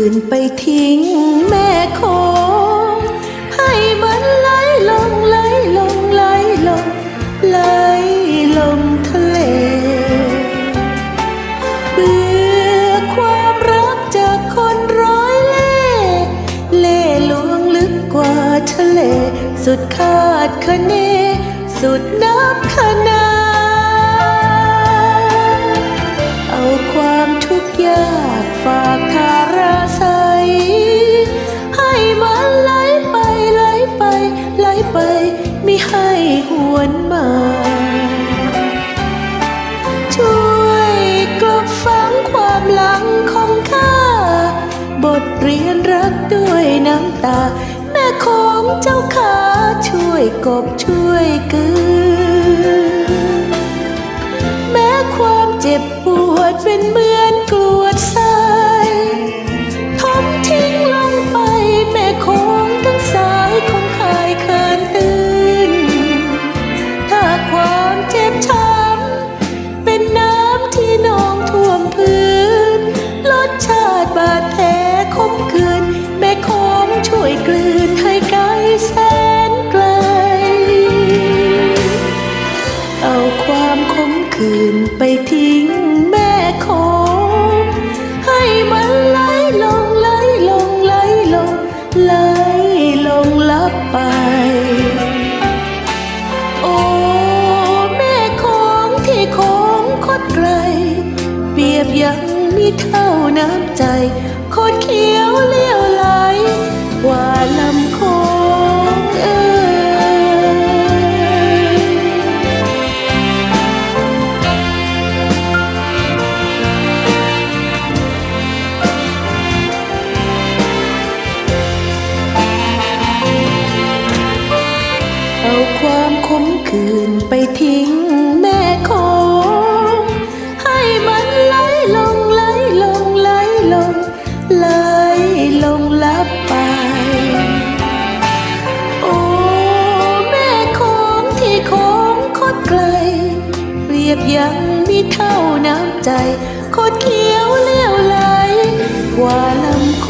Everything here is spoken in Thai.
ื่นไปทิ้งแม่คงให้มันไหลลงไหลลงไหลลงไหลลงทะเลเบื่อความรักจากคนร้อยเล่เล่ลวงลึกกว่าทะเล สุดคาดคะเน สุดนับขนา หวนมา ช่วยกลบฝังความหลังของข้า บทเรียนรักด้วยน้ำตา แม่ของเจ้าขาช่วยกบช่วยกือ มีเท่าน้ำใจโคดเขียวเลี้ยวไหลกว่าลำโคงเอ่ยเอาความขมขื่นไปทิ้ง ยังมีเท่าน้ำใจโคดเขียวเลี้ยวไหลกว่าลำโค